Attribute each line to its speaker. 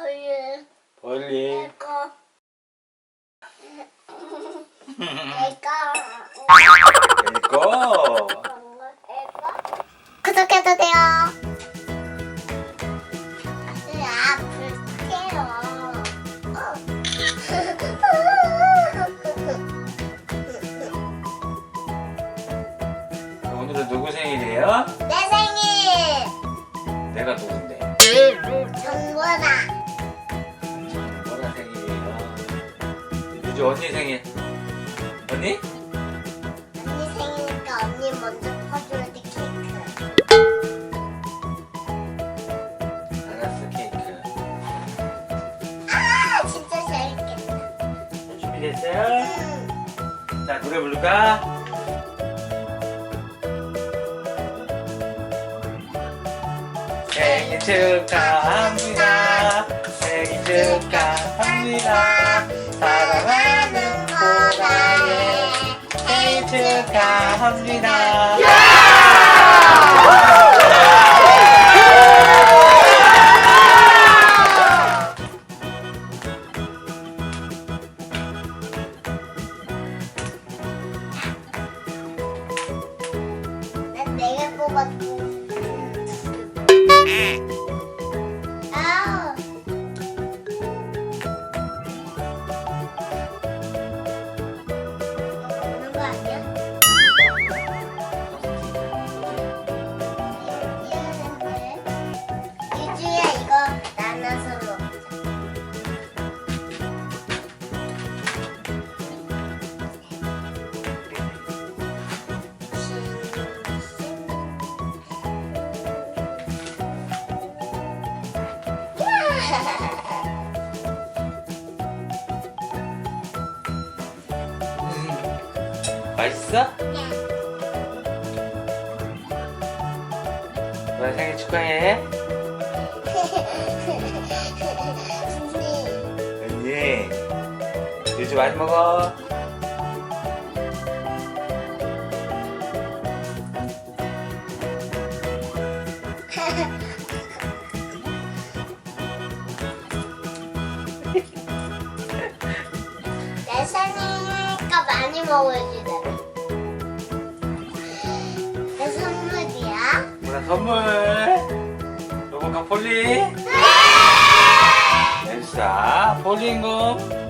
Speaker 1: 벌리
Speaker 2: 벌리.
Speaker 1: 내꺼 내꺼
Speaker 2: 이거. 유주 언니 생일. 언니?
Speaker 1: 언니 생일이니까 언니 먼저 퍼줘야 돼 케이크.
Speaker 2: 알았어 케이크.
Speaker 1: 아 진짜 재밌겠다.
Speaker 2: 준비됐어요?
Speaker 1: 응.
Speaker 2: 자 노래 부를까? 생일 축하합니다. 축하합니다. 맛있어? 너의 생일 축하해. 언니, 유주 많이 먹어.
Speaker 1: 내 생일이니까 많이 먹어야지 내가.
Speaker 2: 선물? 로봇카 폴리? 엘사 폴리인공